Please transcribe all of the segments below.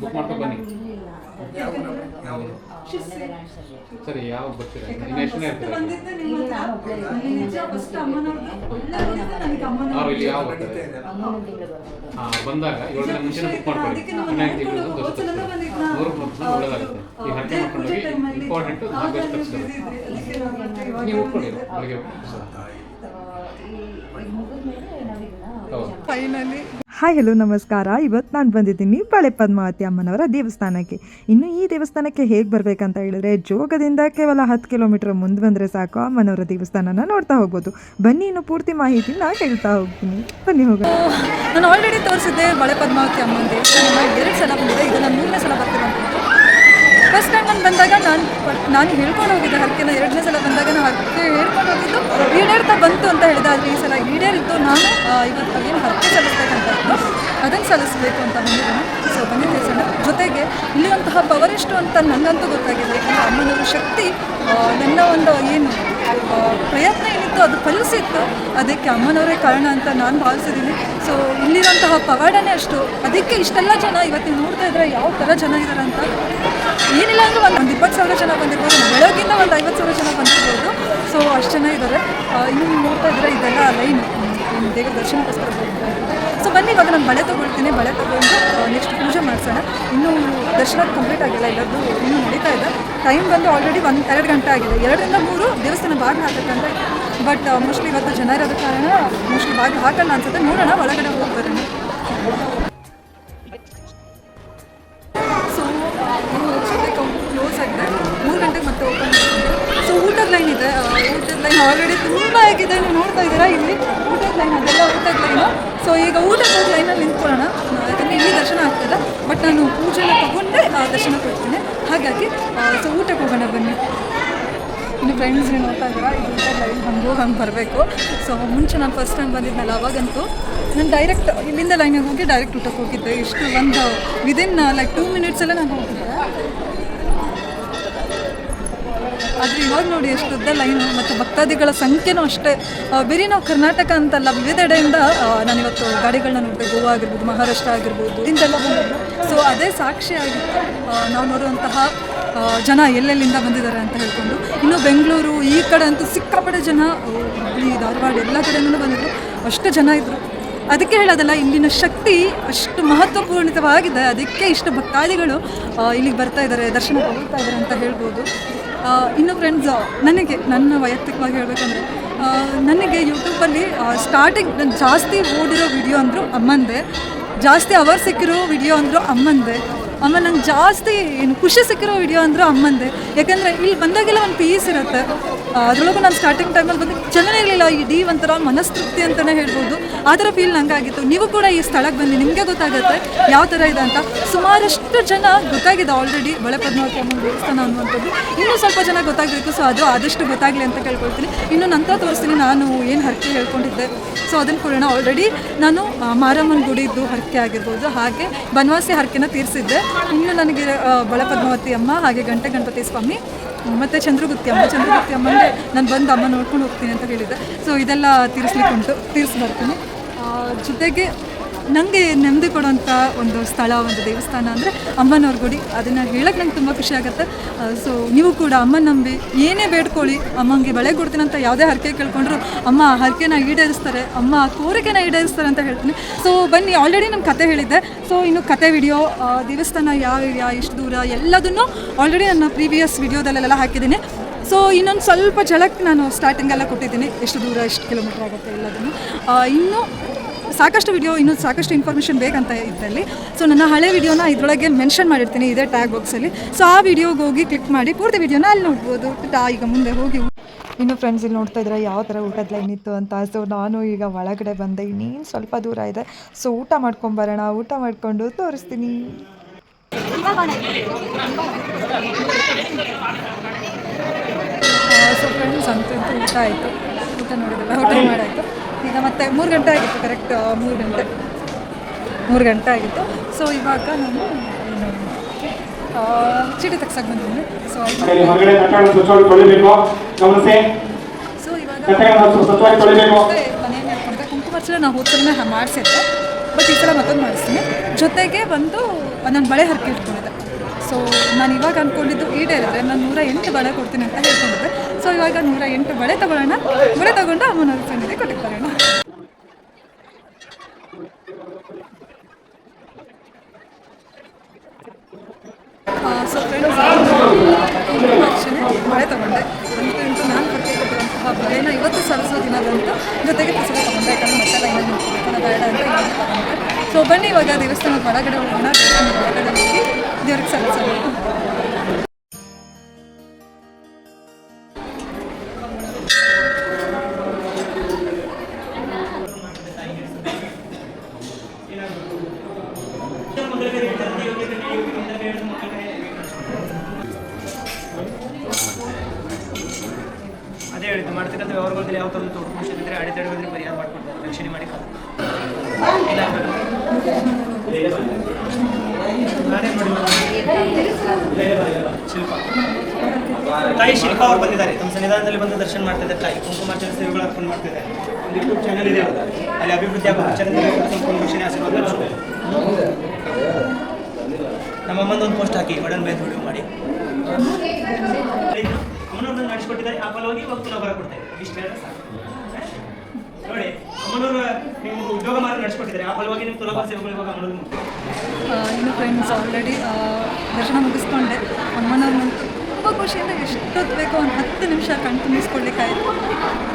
Book ಮಾಡ್ಕೊಂಡು ಬನ್ನಿ. ಸರಿ ಯಾವಾಗ ಬರ್ತೀರಾ? ಇನ್ನು ಎಷ್ಟು ದಿನ ಇರ್ತೀರಾ? ಅವ್ರು ಇಲ್ಲಿ ಯಾವಾಗ ಬರ್ತಾರೆ? ಹಾಂ ಬಂದಾಗ ಏಳು ದಿನ ಮುಂಚೆನೇ ಬುಕ್ ಮಾಡ್ಕೊಳ್ಳಿ ಹನ್ನೆರಡು ತಿಂಗಳು ಒಳ್ಳೇದಾಗುತ್ತೆ. ಈಗ ಹರಕೆ ಮಾಡ್ಕೊಂಡು ಹೋಗಿ ಇಂಪಾರ್ಟೆಂಟ್ ನಾಲ್ಕು ನೀವು ಇವಾಗ ಉಟ್ಕೊಳ್ಳಿ ಬೆಳಗ್ಗೆ ಫೈನಲಿ ಹಾಯ್ ಹಲೋ ನಮಸ್ಕಾರ. ಇವತ್ತು ನಾನು ಬಂದಿದ್ದೀನಿ ಬಳೆ ಪದ್ಮಾವತಿ ಅಮ್ಮನವರ ದೇವಸ್ಥಾನಕ್ಕೆ. ಇನ್ನು ಈ ದೇವಸ್ಥಾನಕ್ಕೆ ಹೇಗೆ ಬರಬೇಕಂತ ಹೇಳಿದ್ರೆ, ಜೋಗದಿಂದ ಕೇವಲ ಹತ್ತು ಕಿಲೋಮೀಟರ್ ಮುಂದೆ ಬಂದರೆ ಸಾಕು. ಅಮ್ಮನವರ ದೇವಸ್ಥಾನನ ನೋಡ್ತಾ ಹೋಗ್ಬೋದು. ಬನ್ನಿ, ಇನ್ನು ಪೂರ್ತಿ ಮಾಹಿತಿನ ಹೇಳ್ತಾ ಹೋಗ್ತೀನಿ. ಬನ್ನಿ, ಹೋಗೋಣ. ನಾನು ಆಲ್ರೆಡಿ ತೋರಿಸಿದ್ದೆ ಬಳೆ ಪದ್ಮಾವತಿ ಅಮ್ಮನ ದೇವಸ್ಥಾನ. ಎರಡು ಸಲ ಬಂದಿದೆ. ಇದು ಮೂರನೇ ಸಲ ಬರ್ತಿರೋಂಥದ್ದು ಫಸ್ಟ್ ಟೈಮ್ ನಾನು ಬಂದಾಗ ನಾನು ನಾನು ಹೇಳ್ಕೊಂಡು ಹೋಗಿದ್ದೆ ಹರಕೆನ, ಎರಡನೇ ಸಲ ಬಂದಾಗ ನಾನು ಹರಕೆ ಹೇಳ್ಕೊಂಡು ಹೋಗಿದ್ದು ಈಡೇರ್ತಾ ಬಂತು ಅಂತ ಹೇಳಿದೆ ಆದರೆ ಈ ಸಲ ಈಡೇರಿದ್ದು ನಾನು ಇವತ್ತು ಏನು ಹರಕೆ ಸಲ್ಲಿಸ್ತಕ್ಕಂಥದ್ದು ಅದನ್ನು ಸಲ್ಲಿಸಬೇಕು ಅಂತ ಬಂದಿದ್ದೇನೆ. ಸೊ ಬನ್ನಿ ತಿಳಿಸೋಣ ಜೊತೆಗೆ ಇಲ್ಲಿರುವಂತಹ ಪವರ್ ಎಷ್ಟು ಅಂತ ನನಗಂತೂ ಗೊತ್ತಾಗಿದೆ. ಯಾಕಂದರೆ ಅಮ್ಮನವರ ಶಕ್ತಿ ನನ್ನ ಒಂದು ಏನು ಪ್ರಯತ್ನ ಏನಿತ್ತು ಅದು ಫಲಿಸಿತ್ತು. ಅದಕ್ಕೆ ಅಮ್ಮನವರೇ ಕಾರಣ ಅಂತ ನಾನು ಭಾವಿಸಿದ್ದೀನಿ. ಸೊ ಇಲ್ಲಿರುವಂತಹ ಪವಾಡನೇ ಅಷ್ಟು. ಅದಕ್ಕೆ ಇಷ್ಟೆಲ್ಲ ಜನ ಇವತ್ತು ನೋಡ್ತಾ ಇದ್ರೆ ಯಾವ ಥರ ಜನ ಇದ್ದಾರೆ ಅಂತ ಏನಿಲ್ಲ ಅಂದ್ರೆ ಒಂದು ಒಂದು ಇಪ್ಪತ್ತು ಸಾವಿರ ಜನ ಬಂದಿರ್ಬೋದು. ಬೆಳಗ್ಗಿಂದ ಒಂದು ಐವತ್ತು ಸಾವಿರ ಜನ ಬಂದಿರ್ಬೋದು. ಸೊ ಅಷ್ಟು ಜನ ಇದ್ದಾರೆ ಇನ್ನು ನೋಡ್ತಾ ಇದ್ರೆ ಇದೆಲ್ಲ ಲೈನ್. ದೇವರ ದರ್ಶನಕ್ಕೋಸ್ಕರ ಸೊ ಬನ್ನಿ, ಇವಾಗ ನಾನು ಬಳೆ ತೊಗೊಳ್ತೀನಿ. ಬಳೆ ತೊಗೊಂಡು ನೆಕ್ಸ್ಟ್ ಪೂಜೆ ಮಾಡಿಸೋಣ. ಇನ್ನೂ ದರ್ಶನ ಕಂಪ್ಲೀಟ್ ಆಗಿಲ್ಲ ಎಲ್ಲರದ್ದು ಇನ್ನೂ ನಡೀತಾ ಇದೆ. ಟೈಮ್ ಬಂದು ಆಲ್ರೆಡಿ ಒಂದು, ಎರಡು ಗಂಟೆ ಆಗಿದೆ. ಎರಡರಿಂದ ಮೂರು ದೇವಸ್ಥಾನ ಬಾಗಿಲು ಹಾಕಬೇಕಂತ ಬಟ್ ಮೋಸ್ಟ್ಲಿ ಇವತ್ತು ಜನ ಇರೋದ ಕಾರಣ ಮೋಸ್ಟ್ಲಿ ಬಾಗಿಲು ಹಾಕಲ್ಲ ಅನ್ಸುತ್ತೆ. ನೋಡೋಣ, ಒಳಗಡೆ ಹೋಗಿ ಲೈನ್ ಆಲ್ರೆಡಿ ತುಂಬ ಆಗಿದೆ, ನೀವು ನೋಡ್ತಾ ಇದ್ದೀರಾ? ಇಲ್ಲಿ ಊಟದ ಲೈನ್ ಅದೆಲ್ಲ ಊಟದ ಲೈನು ಸೊ ಈಗ ಊಟದ ಲೈನಲ್ಲಿ ನಿಂತ್ಕೊಳ್ಳೋಣ. ಯಾಕಂದರೆ ಇಲ್ಲಿ ದರ್ಶನ ಆಗ್ತದ ಬಟ್ ನಾನು ಪೂಜೆನ ತಗೊಂಡೇ ದರ್ಶನ ಕೊಡ್ತೀನಿ ಹಾಗಾಗಿ ಸೊ ಊಟಕ್ಕೆ ಹೋಗೋಣ ಬನ್ನಿ. ಇನ್ನು ಫ್ರೆಂಡ್ಸ್ ನೋಡ್ತಾ ಇದ್ದೀರಾ? ಇದು ಊಟದ ಲೈನ್ ಹಂಗೂ, ಹಂಗೆ ಬರಬೇಕು. ಸೊ ಮುಂಚೆ ನಾನು ಫಸ್ಟ್ ಟೈಮ್ ಬಂದಿದ್ನಲ್ಲ, ಅವಾಗಂತೂ ನಾನು ಡೈರೆಕ್ಟ್ ಇಲ್ಲಿಂದ ಲೈನಿಗೆ ಹೋಗಿ ಡೈರೆಕ್ಟ್ ಊಟಕ್ಕೆ ಹೋಗಿದ್ದೆ. ಇಷ್ಟು ಒಂದು ವಿದಿನ್ ಲೈಕ್ ಟೂ ಮಿನಿಟ್ಸಲ್ಲೇ ನಾನು ಹೋಗಿದ್ದೆ. ಆದರೆ ಇವಾಗ ನೋಡಿ ಎಷ್ಟು ಉದ್ದ ಲೈನು ಮತ್ತು ಭಕ್ತಾದಿಗಳ ಸಂಖ್ಯೆನೂ ಅಷ್ಟೇ. ಬೇರೆ ನಾವು ಕರ್ನಾಟಕ ಅಂತಲ್ಲ ವಿವಿಧೆಡೆಯಿಂದ ನಾನು ನಾನಿವತ್ತು ಗಾಡಿಗಳನ್ನ ನೋಡಿದೆ ಗೋವಾ ಆಗಿರ್ಬೋದು ಮಹಾರಾಷ್ಟ್ರ ಆಗಿರ್ಬೋದು ಇಂದೆಲ್ಲ ಸೊ ಅದೇ ಸಾಕ್ಷಿ ಆಗಿತ್ತು. ಆ, ನಾವು ನೋಡುವಂತಹ ಜನ ಎಲ್ಲೆಲ್ಲಿಂದ ಬಂದಿದ್ದಾರೆ ಅಂತ ಹೇಳ್ಕೊಂಡು. ಇನ್ನು ಬೆಂಗಳೂರು ಈ ಕಡೆ ಅಂತೂ ಸಿಕ್ಕಾಪಡೆ ಜನ ಹುಬ್ಬಳ್ಳಿ ಧಾರವಾಡ ಎಲ್ಲ ಕಡೆಯಿಂದ ಬಂದಿದ್ರು. ಅಷ್ಟು ಜನ ಇದ್ದರು ಅದಕ್ಕೆ ಹೇಳೋದಲ್ಲ ಇಲ್ಲಿನ ಶಕ್ತಿ ಅಷ್ಟು ಮಹತ್ವಪೂರ್ಣಿತವಾಗಿದೆ. ಅದಕ್ಕೆ ಇಷ್ಟು ಭಕ್ತಾದಿಗಳು ಇಲ್ಲಿಗೆ ಬರ್ತಾ ಇದ್ದಾರೆ ದರ್ಶನ ತಗೊಳ್ತಾ ಇದ್ದಾರೆ ಅಂತ ಹೇಳ್ಬೋದು. ಇನ್ನು ಫ್ರೆಂಡ್ಸ್ ನನಗೆ, ನನ್ನ ವೈಯಕ್ತಿಕವಾಗಿ ಹೇಳಬೇಕಂದ್ರೆ ನನಗೆ ಯೂಟ್ಯೂಬಲ್ಲಿ ಸ್ಟಾರ್ಟಿಂಗ್ ನಾನು ಜಾಸ್ತಿ ಓಡಿರೋ ವಿಡಿಯೋ ಅಂದರು ಅಮ್ಮಂದೆ, ಜಾಸ್ತಿ ಅವರ್ ಸಿಕ್ಕಿರೋ ವಿಡಿಯೋ ಅಂದರು ಅಮ್ಮಂದೆ. ಆಮೇಲೆ ನಂಗೆ ಜಾಸ್ತಿ ಏನು ಖುಷಿ ಸಿಕ್ಕಿರೋ ವಿಡಿಯೋ ಅಂದರು ಅಮ್ಮಂದೆ. ಯಾಕಂದರೆ ಇಲ್ಲಿ ಬಂದಾಗೆಲ್ಲ ಒಂದು ಪೀಸ್ ಇರುತ್ತೆ. ಅದರೊಳಗೂ ನಾನು ಸ್ಟಾರ್ಟಿಂಗ್ ಟೈಮಲ್ಲಿ ಬಂದು ಚೆನ್ನಾಗಿ ಇರಲಿಲ್ಲ. ಇಡೀ ಒಂಥರ ಮನಸ್ತೃಪ್ತಿ ಅಂತಲೇ ಹೇಳ್ಬೋದು. ಆ ಥರ ಫೀಲ್ ನಂಗೆ ಆಗಿತ್ತು ನೀವು ಕೂಡ ಈ ಸ್ಥಳಕ್ಕೆ ಬಂದು ನಿಮಗೆ ಗೊತ್ತಾಗುತ್ತೆ ಯಾವ ಥರ ಇದೆ ಅಂತ. ಸುಮಾರಷ್ಟು ಜನ ಗೊತ್ತಾಗಿದೆ ಆಲ್ರೆಡಿ ಬಳೆ ಪದ್ಮಾವತಿ ಅಮ್ಮನ ದೇವಸ್ಥಾನ ಅನ್ನುವಂಥದ್ದು. ಇನ್ನೂ ಸ್ವಲ್ಪ ಜನ ಗೊತ್ತಾಗಬೇಕು ಸೊ ಅದು ಆದಷ್ಟು ಗೊತ್ತಾಗಲಿ ಅಂತ ಕೇಳ್ಕೊಳ್ತೀನಿ. ಇನ್ನು ನಂತರ ತೋರಿಸ್ತೀನಿ ನಾನು ಏನು ಹರಕೆ ಹೇಳ್ಕೊಂಡಿದ್ದೆ. ಸೊ ಅದನ್ನು ಕೂಡ ಆಲ್ರೆಡಿ ನಾನು ಮಾರಮ್ಮನ ಗುಡಿದ್ದು ಹರಕೆ ಆಗಿರ್ಬೋದು. ಹಾಗೆ ಬನವಾಸಿ ಹರಕೆನ ತೀರಿಸಿದ್ದೆ. ಇನ್ನು ನನಗೆ ಬಳಪದ್ಮಾವತಿ ಪದ್ಮಾವತಿ ಅಮ್ಮ, ಹಾಗೆ ಗಂಟೆ ಗಣಪತಿ ಸ್ವಾಮಿ, ಮತ್ತು ಚಂದ್ರಗುತ್ತಿ ಅಮ್ಮ. ಚಂದ್ರಗುತ್ತಿ ಅಂದರೆ ನಾನು ಬಂದು ಅಮ್ಮ ನೋಡ್ಕೊಂಡು ಹೋಗ್ತೀನಿ ಅಂತ ಹೇಳಿದ್ದೆ. ಸೊ ಇದೆಲ್ಲ ತೀರಿಸ್ಲಿಕ್ಕೆ ಉಂಟು ತೀರಿಸಿ ಬರ್ತೀನಿ. ಜೊತೆಗೆ ನನಗೆ ನೆಮ್ಮದಿ ಕೊಡೋಂಥ ಒಂದು ಸ್ಥಳ, ಒಂದು ದೇವಸ್ಥಾನ ಅಂದರೆ ಅಮ್ಮನವ್ರ ಗುಡಿ. ಅದನ್ನು ಹೇಳೋಕ್ಕೆ ನಂಗೆ ತುಂಬ ಖುಷಿ ಆಗುತ್ತೆ. ಸೊ ನೀವು ಕೂಡ ಅಮ್ಮನ ನಂಬಿ ಏನೇ ಬೇಡ್ಕೊಳ್ಳಿ, ಅಮ್ಮಂಗೆ ಬಳೆ ಕೊಡ್ತೀನಿ ಅಂತ ಯಾವುದೇ ಹರಕೆ ಕೇಳ್ಕೊಂಡ್ರು ಅಮ್ಮ ಹರಕೆನ ಈಡೇರಿಸ್ತಾರೆ, ಅಮ್ಮ ಕೋರಿಕೆನ ಈಡೇರಿಸ್ತಾರೆ ಅಂತ ಹೇಳ್ತೀನಿ. ಸೊ ಬನ್ನಿ ಆಲ್ರೆಡಿ ನಾನು ಕತೆ ಹೇಳಿದ್ದೆ. ಸೊ ಇನ್ನು ಕತೆ ವಿಡಿಯೋ ದೇವಸ್ಥಾನ ಯಾವ ಏರಿಯಾ ಎಷ್ಟು ದೂರ ಎಲ್ಲದನ್ನು ಆಲ್ರೆಡಿ ನನ್ನ ಪ್ರೀವಿಯಸ್ ವಿಡಿಯೋದಲ್ಲೆಲ್ಲ ಹಾಕಿದ್ದೀನಿ. ಸೊ ಇನ್ನೊಂದು ಸ್ವಲ್ಪ ಝಲಕ್ ನಾನು ಸ್ಟಾರ್ಟಿಂಗೆಲ್ಲ ಕೊಟ್ಟಿದ್ದೀನಿ. ಎಷ್ಟು ದೂರ, ಎಷ್ಟು ಕಿಲೋಮೀಟರ್ ಆಗುತ್ತೆ ಎಲ್ಲದನ್ನು. ಇನ್ನು ಸಾಕಷ್ಟು ವಿಡಿಯೋ ಇನ್ನೂ ಸಾಕಷ್ಟು ಇನ್ಫಾರ್ಮೇಷನ್ ಬೇಕಂತ ಇದರಲ್ಲಿ. ಸೊ ನನ್ನ ಹಳೆ ವಿಡಿಯೋನ ಇದರೊಳಗೆ ಮೆನ್ಷನ್ ಮಾಡಿರ್ತೀನಿ ಇದೇ ಟ್ಯಾಗ್ ಬಾಕ್ಸಲ್ಲಿ ಸೊ ಆ ವಿಡಿಯೋಗೆ ಹೋಗಿ ಕ್ಲಿಕ್ ಮಾಡಿ, ಪೂರ್ತಿ ವಿಡಿಯೋನ ಅಲ್ಲಿ ನೋಡ್ಬೋದು. ಈಗ ಮುಂದೆ ಹೋಗಿ ಇನ್ನು ಫ್ರೆಂಡ್ಸ್ ಇಲ್ಲಿ ನೋಡ್ತಾ ಇದ್ರೆ ಯಾವ ಥರ ಊಟದ ಲೈನ್ ಇತ್ತು ಅಂತ. ಸೊ ನಾನು ಈಗ ಒಳಗಡೆ ಬಂದೆ. ಇನ್ನೇನು ಸ್ವಲ್ಪ ದೂರ ಇದೆ. ಸೊ ಊಟ ಮಾಡ್ಕೊಂಬರೋಣ ಊಟ ಮಾಡಿಕೊಂಡು ತೋರಿಸ್ತೀನಿ. ಸೊ ಫ್ರೆಂಡ್ಸ್ ಅಂತ ಊಟ ಆಯಿತು. ಊಟ ನೋಡಿದ್ರೆ ಊಟ ಮಾಡಾಯಿತು. ಈಗ ಮತ್ತೆ ಮೂರು ಗಂಟೆ ಆಗಿತ್ತು ಕರೆಕ್ಟ್ ಮೂರು ಗಂಟೆ. ಮೂರು ಗಂಟೆ ಆಗಿತ್ತು. ಸೊ ಇವಾಗ ನಾನು ಚೀಟಿ ತೆಗ್ಸಕ್ಕೆ ಬಂದಿದ್ದೀನಿ. ಸೊ ಸೊ ಇವಾಗ ಮನೆಯಲ್ಲಿ ಹಾಕೊಂಡ್ರೆ ಕುಂಕುಮಾರ್ಚನೆ ನಾವು ಹೋದ್ಸಲನೇ ಮಾಡಿಸಿದ್ದೆ. ಬಟ್ ಈ ಸಲ ಮತ್ತೊಂದು ಮಾಡಿಸ್ತೀನಿ. ಜೊತೆಗೆ ಬಂದು ನಾನು ಬಳೆ ಹರಕೆ ಇಟ್ಕೊಂಡಿದ್ದೆ. ಸೊ ನಾನು ಇವಾಗ ಅಂದ್ಕೊಂಡಿದ್ದು ಈಡೇರಿದ್ರೆ ನಾನು ನೂರ ಎಂಟು ಬಳೆ ಕೊಡ್ತೀನಿ ಅಂತ ಹೇಳ್ಕೊಂಡಿದ್ದೆ. ಸೊ, ಇವಾಗ ನೂರ ಎಂಟು ಬಳೆ ತಗೊಳ್ಳೋಣ. ಬಳೆ ತಗೊಂಡು ಅಮ್ಮನವ್ರ ಸನ್ನಿಧಿ ಕೊಟ್ಟಿಗೆ ಬರೋಣ. ಸೊ ಫ್ರೆಂಡ್ಸ್ ಬಳೆ ತಗೊಂಡೆ. ಅಂತ ನಾನು ಕೊಟ್ಟಿರುವಂತಹ ಬಳೆನ ಇವತ್ತು ಸರಸೋ ದಿನದಂತ ಜೊತೆಗೆ ಪುಸ್ತಕ ತಗೊಂಡೆ. ಯಾಕಂದ್ರೆ ಬೇಡ ಅಂತ ಸೊ, ಬನ್ನಿ ಇವಾಗ ದೇವಸ್ಥಾನದ ಒಳಗಡೆ ಹೋಗೋಣ. ದೇವಸ್ಥಾನದ ಒಳಗಡೆ ಹೋಗಿ ದೇವ್ರಿಗೆ ಸಲ್ಲಿಸೋಣ. ಅದೇ ಹೇಳಿದ್ದು, ಮಾಡ್ತಕ್ಕಂಥ ವ್ಯವಹಾರಗಳಲ್ಲಿ ಯಾವ ಥರದ ಇದ್ದರೆ ಅಡೆತಡೆ ಬಂದರೆ ಪರಿಹಾರ ಮಾಡಿಕೊಡ್ತಾರೆ ರಕ್ಷಣೆ ಮಾಡಿ. ನಾನೇ ಮಾಡಿದ್ದು. ಶಿಲ್ಪ ತಾಯಿ ಶಿಲ್ಪ ಅವರು ಬಂದಿದ್ದಾರೆ. ತಮ್ಮ ಸನ್ನಿಧಾನದಲ್ಲಿ ಬಂದು ದರ್ಶನ ಮಾಡ್ತಿದ್ದಾರೆ. ತಾಯಿ ಕುಂಕುಮಾರ್ಚನ ಸೇವೆಗಳು ಅರ್ಪಣೆ ಮಾಡ್ತಿದ್ದಾರೆ. ಒಂದು ಯೂಟ್ಯೂಬ್ ಚಾನಲ್ ಇದೆ. ಅಲ್ಲಿ ಅಭಿವೃದ್ಧಿ ಆಗುವ ರಕ್ಷಣೆ ಆಶೀರ್ವಾದ ನಮ್ಮ ಅಮ್ಮಂದು ಒಂದು ಪೋಸ್ಟ್ ಹಾಕಿ. ಒಡನ್ ಬೈದು ವಿಡಿಯೋ ಮಾಡಿ. ಅಮ್ಮನವ್ರನ್ನ ನಡೆಸ್ಕೊಟ್ಟಿದ್ದಾರೆ. ಆ ಫಲವಾಗಿ ಇವಾಗ ಪುನಃ ಬರ ಕೊಡ್ತಾ ಇದ್ದಾರೆ ಇಷ್ಟು ಹೇಳಿದ್ರೆ ಸಾಕು. ನೋಡಿ, ಅಮ್ಮನವರು ನೀವು ಉದ್ಯೋಗ ಮಾರ್ಗ ನಡೆಸ್ಕೊಟ್ಟಿದ್ದಾರೆ. ಆ ಫಲವಾಗಿ ನಿಮ್ಮ ತುಲಭ ಸೇವೆಗಳು ಇವಾಗ ಅಮ್ಮನವ್ರು ಇನ್ನು ಫ್ರೆಂಡ್ಸ್ ಆಲ್ರೆಡಿ ದರ್ಶನ ಮುಗಿಸ್ಕೊಂಡೆ. ಅಮ್ಮನವ್ರನ್ನಂತೂ ತುಂಬ ಖುಷಿಯಿಂದ ಎಷ್ಟೊತ್ತು ಬೇಕೋ ಒಂದು ಹತ್ತು ನಿಮಿಷ ಕಣ್ ತುಂಬಿಸ್ಕೊಳ್ಲಿಕ್ಕಾಯ್ತು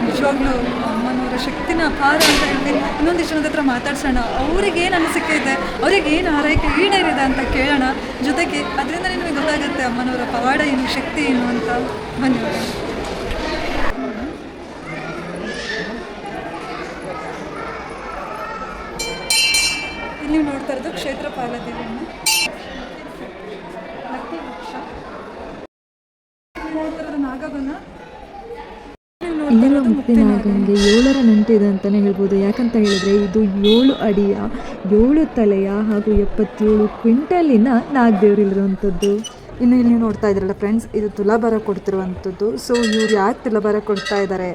ನಿಜವಾಗ್ಲೂ ಅಮ್ಮನವರ ಶಕ್ತಿನ ಅಪಾರ ಅಂತ ಹೇಳ್ತೀನಿ ಇನ್ನೊಂದಿಷ್ಟು ಜನದ ಹತ್ರ ಮಾತಾಡ್ಸೋಣ. ಅವ್ರಿಗೆ ಏನು ಅನಿಸಿಕೆ ಇದೆ? ಅವ್ರಿಗೆ ಏನು ಆರೈಕೆ ಈಡೇರಿದೆ ಅಂತ ಕೇಳೋಣ. ಜೊತೆಗೆ ಅದರಿಂದ ನಿಮಗೆ ಗೊತ್ತಾಗುತ್ತೆ ಅಮ್ಮನವರ ಪವಾಡ ಏನು, ಶಕ್ತಿ ಏನು ಅಂತ. ಹೋಗೋಣ. ಇಲ್ಲಿ ನೋಡ್ತಾ ಇರೋದು ಕ್ಷೇತ್ರ ಪಾಲದೇವಿಯನ್ನು ಲಕ್ಕಿ ವೃಕ್ಷ ಇಲ್ಲಿ ನೋಡ್ತಾ ಇರೋದು ನಾಗವನ ನೀವು ಮುಕ್ತಿನಾಗಂಗೆ ಏಳರ ನಂಟಿದೆ ಅಂತಲೇ ಹೇಳ್ಬೋದು. ಯಾಕಂತ ಹೇಳಿದರೆ ಇದು ಏಳು ಅಡಿಯ, ಏಳು ತಲೆಯ ಹಾಗೂ ಎಪ್ಪತ್ತೇಳು ಕ್ವಿಂಟಲಿನ ನಾಗದೇವರಿರುವಂಥದ್ದು. ಇನ್ನು ಇಲ್ಲಿ ನೀವು ನೋಡ್ತಾ ಇದ್ರಲ್ಲ ಫ್ರೆಂಡ್ಸ್ ಇದು ತುಲಾಭಾರ ಕೊಡ್ತಿರುವಂಥದ್ದು. ಸೊ ಇವ್ರು ಯಾಕೆ ತುಲಾಭಾರ ಕೊಡ್ತಾ ಇದ್ದಾರೆ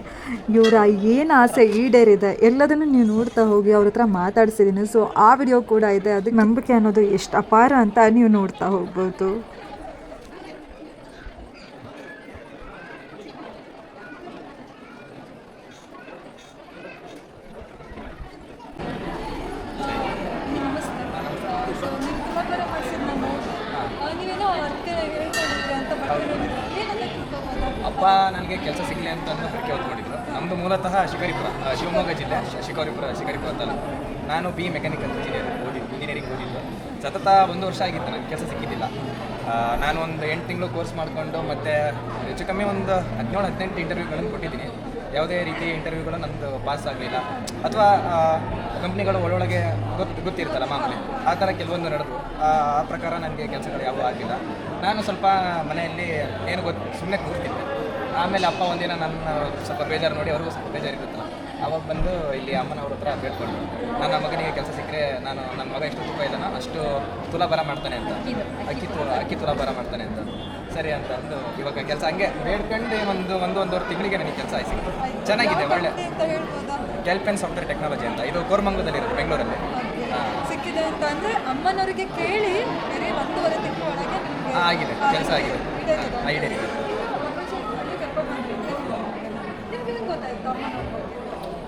ಇವರ ಏನು ಆಸೆ ಈಡೇರಿದೆ? ಎಲ್ಲದನ್ನು ನೀವು ನೋಡ್ತಾ ಹೋಗಿ ಅವ್ರ ಹತ್ರ ಮಾತಾಡ್ಸಿದ್ದೀನಿ ಸೊ ಆ ವಿಡಿಯೋ ಕೂಡ ಇದೆ. ಅದಕ್ಕೆ ನಂಬಿಕೆ ಅನ್ನೋದು ಎಷ್ಟು ಅಪಾರ ಅಂತ ನೀವು ನೋಡ್ತಾ ಹೋಗ್ಬೋದು ನಮಸ್ತೆ ಸೊ ನೀವು ತುಲಾಭಾರ ಮಾಡಿಸಿದ ನಾನು ಆ, ನೀವೇನೋ ಅರ್ಕೆ ಹೇಳ್ಕೊಂಡಿದ್ರಿ ಅಂತ ಬರ್ತೀನಿ ಏನಂತ ತಿಳ್ಕೊಬೋದಾ ಅಪ್ಪ ನನಗೆ ಕೆಲಸ ಸಿಗಲಿ ಅಂತ ಅಂದು ಹರಕೆ ಹೊತ್ಕೊಂಡಿದ್ರು ನಮ್ಮದು ಮೂಲತಃ ಶಿಕಾರಿಪುರ ಆ, ಶಿವಮೊಗ್ಗ ಜಿಲ್ಲೆ ಶಿ- ಶಿಕಾರಿಪುರ ಶಿಕಾರಿಪುರ ತಾಲೂಕು ನಾನು ಬಿ ಮೆಕ್ಯಾನಿಕಲ್ ಇಂಜಿನಿಯರ್ ಓದಿದ್ದು ಇಂಜಿನಿಯರಿಂಗ್ ಓದಿದ್ದು ಸತತ ಒಂದು ವರ್ಷ ಆಗಿತ್ತು, ನನಗೆ ಕೆಲಸ ಸಿಕ್ಕಿದ್ದಿಲ್ಲ. ನಾನು ಒಂದು ಎಂಟು ತಿಂಗಳು ಕೋರ್ಸ್ ಮಾಡಿಕೊಂಡು ಮತ್ತು ಹೆಚ್ಚು ಕಮ್ಮಿ ಒಂದು ಹದಿನೇಳು, ಹದಿನೆಂಟು ಇಂಟರ್ವ್ಯೂಗಳನ್ನು ಕೊಟ್ಟಿದ್ದೀನಿ. ಯಾವುದೇ ರೀತಿ ಇಂಟರ್ವ್ಯೂಗಳು ನಂದು ಪಾಸ್ ಆಗಲಿಲ್ಲ. ಅಥವಾ ಕಂಪ್ನಿಗಳು ಒಳೊಳಗೆ ಗೊತ್ತು ಗೊತ್ತಿರ್ತಲ್ಲ ಮಾಮೂಲಿ. ಆ ಥರ ಕೆಲವೊಂದು ನಡೆದು ಆ ಪ್ರಕಾರ ನನಗೆ ಕೆಲಸಗಳು ಯಾವುದೂ ಆಗಿಲ್ಲ. ನಾನು ಸ್ವಲ್ಪ ಮನೆಯಲ್ಲಿ ಏನು ಗೊತ್ತು ಸುಮ್ಮನೆ ಕೂರ್ತಿದ್ದೆ ಆಮೇಲೆ ಅಪ್ಪ ಒಂದಿನ ನನ್ನ ಸ್ವಲ್ಪ ಬೇಜಾರು ನೋಡಿ, ಅವ್ರಿಗೂ ಸ್ವಲ್ಪ ಬೇಜಾರಿರುತ್ತಲ್ಲ. ಅವಾಗ ಬಂದು ಇಲ್ಲಿ ಅಮ್ಮನವ್ರ ಹತ್ರ ಬೇಡ್ಕೊಂಡು ನನ್ನ ಮಗನಿಗೆ ಕೆಲಸ ಸಿಕ್ಕರೆ ನಾನು ನನ್ನ ಮಗ ಎಷ್ಟು ತುಪ್ಪ ಇದ್ದಾನೋ ಅಷ್ಟು ತುಲಾಭಾರ ಮಾಡ್ತಾನೆ ಅಂತ. ಅಕ್ಕಿ ತು ಅಕ್ಕಿ ತುಲಾಭಾರ ಮಾಡ್ತಾನೆ ಅಂತ. ಸರಿ ಅಂತ ಅಂದು ಇವಾಗ ಕೆಲಸ ಹಂಗೆ ಬೇಡ್ಕೊಂಡು ಒಂದು ಒಂದು ಒಂದೂವರೆ ತಿಂಗಳಿಗೆ ನನಗೆ ಕೆಲಸ ಆಯ್ತು. ಚೆನ್ನಾಗಿದೆ ಒಳ್ಳೆ. ಕ್ಯಾಲ್ಪೆನ್ ಸಾಫ್ಟ್ವೇರ್ ಟೆಕ್ನಾಲಜಿ ಅಂತ. ಇದು ಕೋರ್ಮಂಗಲದಲ್ಲಿ ಇರೋದು ಬೆಂಗಳೂರಲ್ಲಿ. ಸಿಕ್ಕಿದೆ ಅಂತ ಅಂದರೆ ಅಮ್ಮನವರಿಗೆ ಕೇಳಿ ಬೇರೆ ಒಂದೂವರೆ ತಿಂಗಳ ಒಳಗೆ ಆಗಿದೆ. ಕೆಲಸ ಆಗಿದೆ. ಐಡಿಯಾ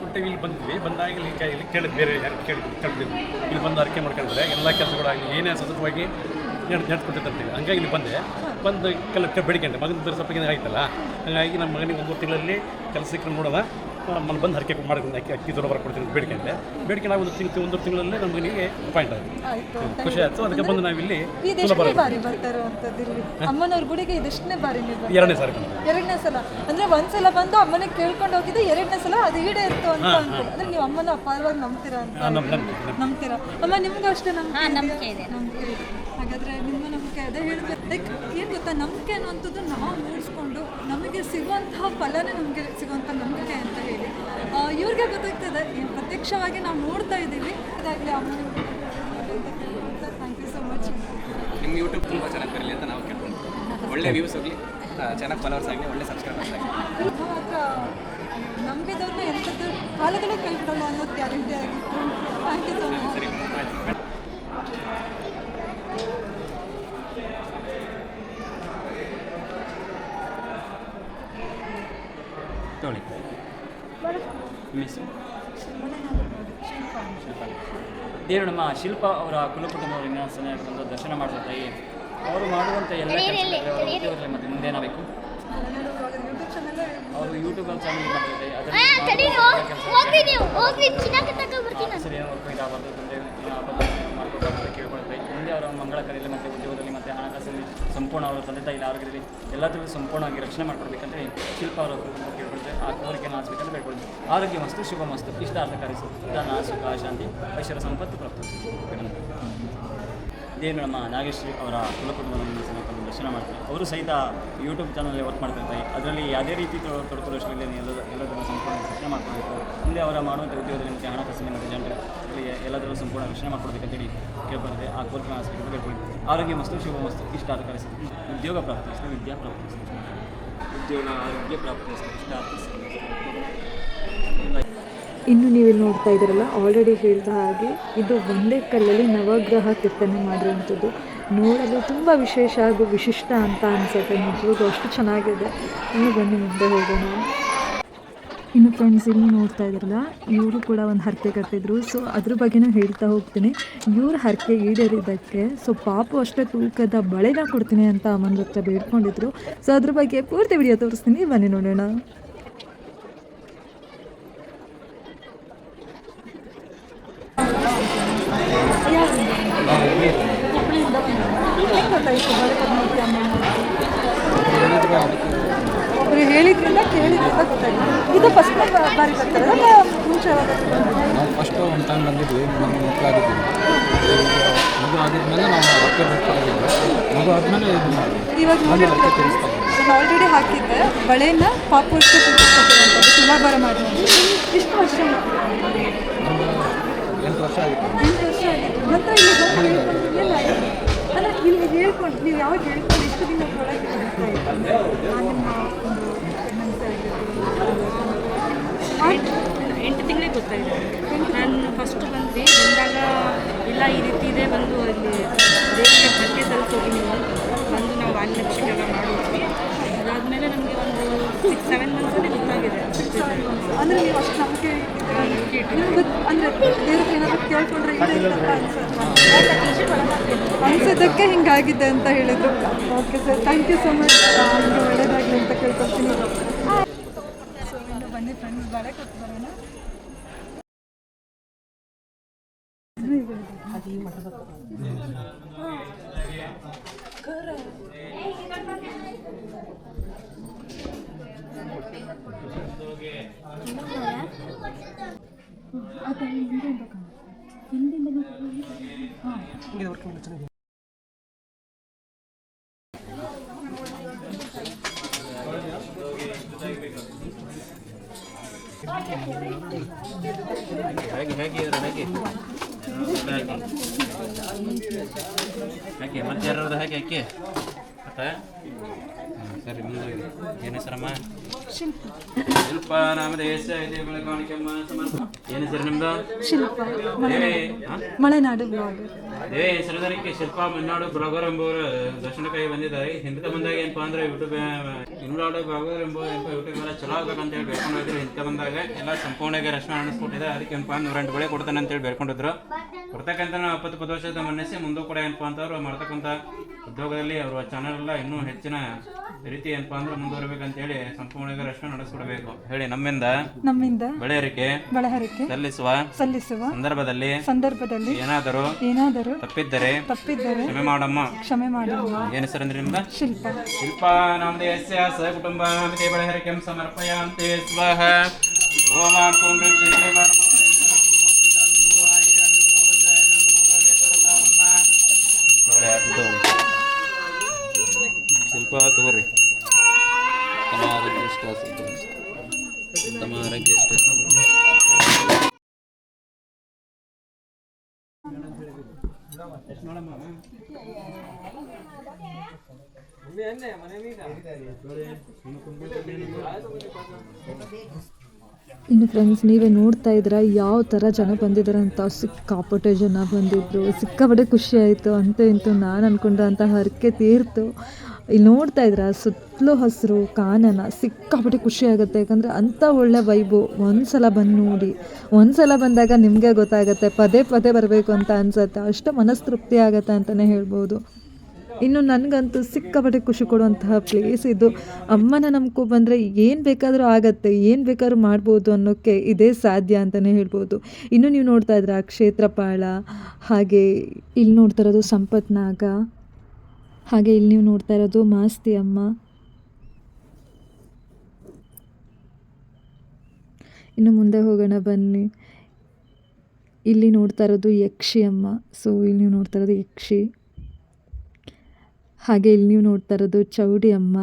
ಕೊಟ್ಟೆ ಇಲ್ಲಿ ಬಂದ್ವಿ ಬಂದಾಗ ಇಲ್ಲಿ ಇಲ್ಲಿ ಕೇಳಿದ್ ಬೇರೆ ಯಾರು ಕೇಳಿ ಕೇಳಿದ್ವಿ ಇಲ್ಲಿ ಬಂದು ಅರಿಕೆ ಮಾಡ್ಕೊಂಡ್ರೆ ಎಲ್ಲ ಕೆಲಸಗಳಾಗಲಿ ಏನೇ ಸತತವಾಗಿ ನೆಡ್ಕೊಟ್ಟಿರ್ತೀವಿ ಹಂಗಾಗಿ ಇಲ್ಲಿ ಬಂದೆ. ಬಂದು ಕೆಲ ಬೇಡಿಕೊಂಡೆ ಮಗನ ಸ್ವಲ್ಪ ಆಯ್ತಲ್ಲ? ಹಾಗಾಗಿ ನಮ್ಮ ಮಗನಿಗೆ ಒಂದು ತಿಂಗಳಲ್ಲಿ ಕೆಲಸ ಸಿಕ್ಕರೆ ನೋಡೋಣ. ಮನೆ ಬಂದು ಹರಕೆ ಮಾಡಿ ಅಕ್ಕಿ ಅಕ್ಕಿ ದೊಡ್ಡ ಬರ್ಕೊಡ್ತೀನಿ ಅಂತ ಅಂದರೆ ಬೇಡಿಕೆ ನಾವು ಒಂದು ತಿಂಗಳು ಒಂದು ತಿಂಗಳಲ್ಲೇ ನಮಗೆ ನಿಮಗೆ ಪಾಯಿಂಟ್ ಆಯಿತು. ಖುಷಿ ಆಯಿತು. ಅದಕ್ಕೆ ಬಂದು ನಾವಿಲ್ಲಿ ಇದೆಷ್ಟನೇ ಬಾರಿ ಅಮ್ಮನವ್ರ ಗುಡಿಗೆ ಇದಿಷ್ಟನೇ ಬಾರಿ ನೀವು ಎರಡನೇ ಸಲ ಎರಡನೇ ಸಲ. ಅಂದ್ರೆ ಒಂದ್ಸಲ ಬಂದು ಅಮ್ಮನ ಕೇಳ್ಕೊಂಡು ಹೋಗಿದ್ದು ಎರಡನೇ ಸಲ ಅದು ಈಡೇ ಇತ್ತು ಅಂತ ಅನ್ಕೊಂಡು ಅಂದ್ರೆ ನೀವು ಅಮ್ಮನ ಅಪಾರವಾಗಿ ನಂಬ್ತೀರಾ ಅಂತ ನಂಬ್ತೀರಾ? ಅಮ್ಮ ನಿಮ್ಗೂ ಅಷ್ಟೇ ನಂಬಿಕೆ ಇದೆ. ನಂಬಿಕೆ ಇದೆ. ಹಾಗಾದ್ರೆ ನಿಮ್ಮ ನಂಬಿಕೆ ಅದೇ ಹೇಳ್ಬೇಕು. ಲೈಕ್ ಏನು ಗೊತ್ತಾ? ನಂಬಿಕೆ ಅನ್ನುವಂಥದ್ದು ನಾವು ನಮಗೆ ಸಿಗುವಂತಹ ಫಲನೇ ನಮಗೆ ಸಿಗುವಂಥ ನಂಬಿಕೆ ಅಂತ ಹೇಳಿ. ಇವ್ರಿಗೆ ಗೊತ್ತಾಗ್ತದೆ ಏನು ಪ್ರತ್ಯಕ್ಷವಾಗಿ ನಾವು ನೋಡ್ತಾ ಇದ್ದೀವಿ. ಅದಾಗಲಿ ಅಮ್ಮ ಥ್ಯಾಂಕ್ ಯು ಸೊ ಮಚ್ ನಿಮ್ಮ ಯೂಟ್ಯೂಬ್ ತುಂಬ ಚೆನ್ನಾಗಿ ಬರಲಿ ಅಂತ ನಾವು ಕೇಳ್ಕೊಂಡು ಒಳ್ಳೆ ವ್ಯೂಸ್ ಹೋಗಲಿ. ಚೆನ್ನಾಗಿ ಫಾಲೋವರ್ಸ್ ಆಗಲಿ ಒಳ್ಳೆ ಸಬ್ಸ್ಕ್ರೈಬರ್ಸ್ ಆಗಲಿ. ಮಾತ್ರ ನಂಬಿದವ್ರನ್ನ ಎಂಥದ್ದು ಕಾಲಗಳೇ ಕೈ ಬಿಡಲ್ಲ ಅನ್ನೋದು ಗ್ಯಾರಂಟಿ ಆಗಿತ್ತು. ಥ್ಯಾಂಕ್ ಯು ಸೊ ಮಚ್ ತೊಳಿ ಮಿಸ್ ದೇವರು ನಮ್ಮ ಶಿಲ್ಪ ಅವರ ಕುಲಕುಟುಂಬ ವಿನ್ಯಾಸನೆ ಬಂದು ದರ್ಶನ ಮಾಡಿದ ತಾಯಿ ಅವರು ಮಾಡುವಂಥ ಎಲ್ಲ ಕೆಲಸಗಳಲ್ಲಿ ಮತ್ತೆ ಮುಂದೆ ಏನಾಗಬೇಕು ಅವರು ಯೂಟ್ಯೂಬ್ ಚಾನಲ್ ಮಾಡ್ತಾರೆ ಅದರಲ್ಲಿ ಸರಿ ಏನು ವರ್ಕ್ ಇದಾಗಬಾರ್ದು ತಂದೆ ಮಾಡ್ಕೊಳ್ಬಾರ್ದು ಕೇಳ್ಕೊಳ್ತಾರೆ ಮುಂದೆ ಅವರ ಮಂಗಳ ಕರೆಯಲ್ಲಿ ಮತ್ತೆ ಉದ್ಯೋಗ ಸಂಪೂರ್ಣ ಅವರ ತಂದೆ ತಾಯಿ ಆರೋಗ್ಯದಲ್ಲಿ ಎಲ್ಲದರಲ್ಲೂ ಸಂಪೂರ್ಣವಾಗಿ ರಕ್ಷಣೆ ಮಾಡ್ಕೊಳ್ಬೇಕಂತ ಶಿಲ್ಪ ಅವರ ಕೇಳ್ಕೊಳ್ತೇವೆ ಆ ಕೋರಿಕೆಯನ್ನು ಆಚಬೇಕಂತ ಬೇಡ್ಕೊಳ್ತೀವಿ. ಆರೋಗ್ಯ ಮಸ್ತು, ಶುಭ ಮಸ್ತು. ಇಷ್ಟಾರ್ಥಕಾರಿ ಧನ, ಸುಖ, ಶಾಂತಿ, ಐಶ್ವರ್ಯ, ಸಂಪತ್ತು, ಪ್ರಾಪ್ತ. ಇದೇ ನಮ್ಮ ನಾಗೇಶ್ವರಿ ಅವರ ಕುಲಕುಟುಂಬದಲ್ಲಿ ಸಮೇತ ದರ್ಶನ ಮಾಡ್ತಾರೆ ಅವರು ಸಹಿತ ಯೂಟ್ಯೂಬ್ ಚಾನಲಲ್ಲಿ ವರ್ಕ್ ಮಾಡ್ತಿರ್ತಾರೆ. ಅದರಲ್ಲಿ ಯಾವುದೇ ರೀತಿ ತೊ- ತೊಡಕೊಳ್ಳೋಷ್ಟರಲ್ಲಿ ಎಲ್ಲ ಎಲ್ಲದನ್ನು ಸಂಪೂರ್ಣ ರಕ್ಷಣೆ ಮಾಡ್ಕೊಳ್ಬೇಕು. ಮುಂದೆ ಅವರ ಮಾಡುವಂಥ ಉದ್ಯೋಗದಲ್ಲಿ ಮತ್ತು ಹಣಕಾಸಿನ ಮತ್ತು ಜನರಲ್ಲಿ ಎಲ್ಲದರಲ್ಲೂ ಸಂಪೂರ್ಣ ರಕ್ಷಣೆ ಮಾಡ್ಕೊಳ್ಬೇಕಂತೇಳಿ ಕೇಳ್ಬರ್ತದೆ ಆ ಕೋರಿಕೆ ಆಸ್ಪತ್ರೆ ಆರೋಗ್ಯ ಮಸ್ತು, ಶುಭ ಮಸ್ತು. ಇಷ್ಟ ಕರೆಸಿ ಉದ್ಯೋಗ ಪ್ರಾಪ್ತಿಸ್ತದೆ ವಿದ್ಯಾ ಪ್ರಾಪ್ತಿ ಉದ್ಯೋಗ, ಆರೋಗ್ಯ ಪ್ರಾಪ್ತಿಸ್ತದೆ ಇಷ್ಟ ಇನ್ನು ನೀವಿಲ್ಲಿ ನೋಡ್ತಾ ಇದ್ದೀರಲ್ಲ ಆಲ್ರೆಡಿ ಹೇಳಿದ ಹಾಗೆ ಇದು ಒಂದೇ ಕಲ್ಲಲ್ಲಿ ನವಗ್ರಹ ಕೆತ್ತನೆ ಮಾಡಿರುವಂಥದ್ದು. ನೋಡಲು ತುಂಬ ವಿಶೇಷ ಹಾಗೂ ವಿಶಿಷ್ಟ ಅಂತ ಅನಿಸುತ್ತೆ. ನಿಜವಾಗೂ ಅಷ್ಟು ಚೆನ್ನಾಗಿದೆ. ಇನ್ನು ಬನ್ನಿ ಮುಂದೆ ಹೋಗೋಣ. ಇನ್ನು ಫ್ರೆಂಡ್ಸ್ ಇಲ್ಲಿ ನೋಡ್ತಾ ಇದ್ರಲ್ಲ, ಇವರು ಕೂಡ ಒಂದು ಹರಕೆ ಕಟ್ಟಿದ್ರು. ಸೊ ಅದ್ರ ಬಗ್ಗೆನೂ ಹೇಳ್ತಾ ಹೋಗ್ತೀನಿ. ಇವ್ರ ಹರಕೆ ಈಡೇರಿದ್ದಕ್ಕೆ ಸೊ ಪಾಪು ಅಷ್ಟೇ ತೂಕದ ಬಳೆನ ಕೊಡ್ತೀನಿ ಅಂತ ಅಮ್ಮನ ಹತ್ರ ಬೇಡ್ಕೊಂಡಿದ್ರು. ಸೊ ಅದ್ರ ಬಗ್ಗೆ ಪೂರ್ತಿ ವಿಡಿಯೋ ತೋರಿಸ್ತೀನಿ. ಬನ್ನಿ ನೋಡೋಣ ಅವ್ರು ಹೇಳಿದ್ರಿಂದ ಕೇಳಿದ್ರಿಂದ ಗೊತ್ತಾಗಿದೆ ಇದು ಫಸ್ಟ್ ಬಾರಿ ಬರ್ತಾರೆ. ಮುಂಚೆ? ನಾವು ಫಸ್ಟು ಒಂದು ಟೈಮ್ ಬಂದಿದ್ವಿ ನಮ್ಮ ಮಕ್ಕಳಾಗಿದ್ವಿ ಮಗು ಆಗಿದ್ಮೇಲೆ ನಾವು ರೊಕ್ಕ ಬೇಕಾಗಿದ್ವಿ ಮಗು ಆದಮೇಲೆ ಇದು ಮಾಡಿದ್ವಿ. ಇವಾಗ ನೋಡಿರ್ಬೋದು ನಾನು ಆಲ್ರೆಡಿ ಹಾಕಿದ್ದೆ. ಬಳೆನ ಪಾಪು ಕೊಟ್ಟಿರುವಂಥದ್ದು ತುಲಾಭಾರ ಮಾಡಿ ಇಷ್ಟು ವರ್ಷ ನಮ್ಗೆ ಎಂಟು ವರ್ಷ ಆಗಿತ್ತು ಎಂಟು ವರ್ಷ ಆಗಿತ್ತು ನಂತರ ಇಲ್ಲಿ ಎಲ್ಲ ಅಲ್ಲ ಇಲ್ಲಿ ಹೇಳ್ಕೊಂಡು ನೀವು ಯಾವಾಗ ಹೇಳ್ಕೊಂಡು ಇಷ್ಟು ದಿನ ಒಳಗೆ ನಿಮ್ಮ ಒಂದು pregnancy ಆಗಿರ್ಬೋದು. ಎಂಟು ಇದೆ ನಾನು ಫಸ್ಟ್ ಬಂದ್ವಿ. ಬಂದಾಗ ಇಲ್ಲ ಈ ರೀತಿ ಇದೆ ಬಂದು ಅಲ್ಲಿ ದೇವರಿಗೆ ಬಗ್ಗೆ ತಲುಪೋಗಿ ನೀವು ಬಂದು ನಾವು ವಾಲ್ಮೀಕ್ಷೆಗೆಲ್ಲ ಮಾಡಿದ್ವಿ. ಅದಾದಮೇಲೆ ನಮಗೆ ಒಂದು ಸಿಕ್ಸ್ ಸೆವೆನ್ ಮಂತ್ಸಲ್ಲಿ ಗೊತ್ತಾಗಿದೆ. ಅಂದ್ರೆ ನೀವು ಅಷ್ಟು ನಂಬಿಕೆ ಅಂದ್ರೆ ದೇವ್ರಿಗೆ ಏನಾದ್ರು ಕೇಳ್ಕೊಂಡ್ರೆ ಅನ್ಸೋದಕ್ಕೆ ಹಿಂಗಾಗಿದೆ ಅಂತ ಹೇಳಿದ್ರು. Okay sir thank you so much ನಿಮಗೆ ಒಳ್ಳೇದಾಗಲಿ ಅಂತ ಕೇಳ್ಕೊಳ್ತೀನಿ. ಸೊ ಇನ್ನು ಬನ್ನಿ ಫ್ರೆಂಡ್ಸ್ ಬಾಳೆ ಕೊಟ್ಟು ಬರೋಣ. ಹಾಗೆ ಹಾಗೆ ಇದ್ರೆ ಹಾಗೆ. ಹಾಗೆ ಹಾಗೆ ಮತ್ತೆ ಯಾರು ಹಾಗೆ ಹಾಕಿ ಮತ್ತೆ ಸರಿ ಮುಂದೆ ಏನು ಹೆಸರಮ್ಮ ಏನು ಹೆಸರು ನಿಮ್ದು? ಶಿಲ್ಪ. ದೇವಿ. ಮಲೆನಾಡು. ಬ್ಲಾಗ್. ದೇವಿ ಹೆಸರುದಾರಿಕೆ ಶಿಲ್ಪ ಮಲೆನಾಡು ಬ್ಲಾಗರ್ ಎಂಬುವರು ದರ್ಶನಕ್ಕಾಗಿ ಬಂದಿದ್ದಾರೆ. ಹಿಂದೆ ಬಂದಾಗ ಏನಪ್ಪಾ ಅಂದ್ರೆ ಯೂಟ್ಯೂಬ್ ಇನ್ವಾಡು ಬ್ಲಾಗರ್ ಎಂಬ ಯೂಟ್ಯೂಬ್ ಎಲ್ಲ ಚಲೋ ಆಗ್ಬೇಕಂತ ಹೇಳಿ ಬೇಡ್ಕೊಂಡಿದ್ರು. ಹಿಂದೆ ಬಂದಾಗ ಎಲ್ಲ ಸಂಪೂರ್ಣವಾಗಿ ರಕ್ಷಣೆ ಅನಿಸ್ಕೊಟ್ಟಿದೆ. ಅದಕ್ಕೆ ಏನಪ್ಪಾ ನೂರ ಎಂಟು ಬೆಳೆ ಕೊಡ್ತಾನೆ ಅಂತೇಳಿ ಬೇಡ್ಕೊಂಡಿದ್ರು. ಕೊಡ್ತಕ್ಕಂಥ ಎಪ್ಪತ್ತು ಪತ್ತು ವರ್ಷದ ಮನಸ್ಸಿ ಮುಂದೆ ಕೂಡ ಏನಪ್ಪಾ ಅಂತವ್ರು ಮಾಡ್ತಕ್ಕಂಥ ಉದ್ಯೋಗದಲ್ಲಿ ಅವರ ಚಾನಲ್ ಎಲ್ಲ ಇನ್ನೂ ಹೆಚ್ಚಿನ ರೀತಿ ಏನಪ್ಪಾ ಅಂದ್ರೆ ಮುಂದುವರಬೇಕಂತೇಳಿ ಸಂಪೂರ್ಣ ರಕ್ಷಣೆ ನಡೆಸ್ಕೊಡ್ಬೇಕು. ಹೇಳಿ ನಮ್ಮಿಂದ ನಮ್ಮಿಂದ ಬೆಳೆಯರಿಕೆ ಬಳಹರಕ್ಕೆ ಸಲ್ಲಿಸುವ ಸಲ್ಲಿಸುವ ಸಂದರ್ಭದಲ್ಲಿ ಸಂದರ್ಭದಲ್ಲಿ ಏನಾದರೂ ಏನಾದರೂ ತಪ್ಪಿದ್ದರೆ ತಪ್ಪಿದ್ದರೆ ಕ್ಷಮೆ ಮಾಡಮ್ಮ. ಕ್ಷಮೆ ಮಾಡಮ್ಮ. ಏನ್ ಹೆಸರಂದ್ರೆ ನಿಮ್ದ? ಶಿಲ್ಪ. ಶಿಲ್ಪ ನಾಮದೇಯಸ್ಯ ಸ ಕುಟುಂಬ ನಮಗೆ ಬಳಹರಿಕೆಂ ಸಮರ್ಪಯಾಂತೆ ಸ್ವಹ. ಓಂ ಕುಂ ತಗೋರಿ. ತಮ್ಮ ಆರೋಗ್ಯ ತಮ್ಮ ಆರೋಗ್ಯ ಇನ್ನು ಫ್ರೆಂಡ್ಸ್ ನೀವೇ ನೋಡ್ತಾ ಇದ್ರ ಯಾವ ಥರ ಜನ ಬಂದಿದ್ದಾರೆ ಅಂತ ಸಿಕ್ಕಾಪಟ್ಟೆ ಜನ ಬಂದಿದ್ರು ಸಿಕ್ಕಾಪಟ್ಟೆ ಖುಷಿ ಆಯಿತು, ಅಂತ ಇಂತೂ ನಾನು ಅಂದ್ಕೊಂಡಂತಹ ಹರಕೆ ತೀರ್ತು. ಇಲ್ಲಿ ನೋಡ್ತಾ ಇದ್ರ ಸುತ್ತಲೂ ಹಸಿರು, ಕಾನನ, ಸಿಕ್ಕಾಪಟ್ಟೆ ಖುಷಿ ಆಗುತ್ತೆ. ಯಾಕಂದರೆ ಅಂಥ ಒಳ್ಳೆ ವೈಬು. ಒಂದು ಸಲ ಬಂದು ನೋಡಿ. ಒಂದು ಸಲ ಬಂದಾಗ ನಿಮಗೆ ಗೊತ್ತಾಗುತ್ತೆ, ಪದೇ ಪದೇ ಬರಬೇಕು ಅಂತ ಅನ್ಸುತ್ತೆ. ಅಷ್ಟು ಮನಸ್ತೃಪ್ತಿ ಆಗುತ್ತೆ ಅಂತಲೇ ಹೇಳ್ಬೋದು. ಇನ್ನು ನನಗಂತೂ ಸಿಕ್ಕಾಪಟ್ಟೆ ಖುಷಿ ಕೊಡುವಂತಹ ಪ್ಲೇಸ್ ಇದು. ಅಮ್ಮನ ನಂಬ್ಕೊ ಬಂದರೆ ಏನು ಬೇಕಾದರೂ ಆಗತ್ತೆ, ಏನು ಬೇಕಾದ್ರೂ ಮಾಡ್ಬೋದು ಅನ್ನೋಕ್ಕೆ ಇದೇ ಸಾಧ್ಯ ಅಂತಲೇ ಹೇಳ್ಬೋದು. ಇನ್ನು ನೀವು ನೋಡ್ತಾ ಇದ್ರ ಕ್ಷೇತ್ರಪಾಳ, ಹಾಗೆ ಇಲ್ಲಿ ನೋಡ್ತಾ ಇರೋದು ಸಂಪತ್ ನಾಗ ಹಾಗೆ ಇಲ್ಲಿ ನೀವು ನೋಡ್ತಾ ಇರೋದು ಮಾಸ್ತಿ ಅಮ್ಮ. ಇನ್ನು ಮುಂದೆ ಹೋಗೋಣ ಬನ್ನಿ. ಇಲ್ಲಿ ನೋಡ್ತಾ ಇರೋದು ಯಕ್ಷಿ ಅಮ್ಮ. ಸೊ ಇಲ್ಲಿ ನೀವು ನೋಡ್ತಾ ಇರೋದು ಯಕ್ಷಿ. ಹಾಗೆ ಇಲ್ಲಿ ನೀವು ನೋಡ್ತಾ ಇರೋದು ಚೌಡಿ ಅಮ್ಮ.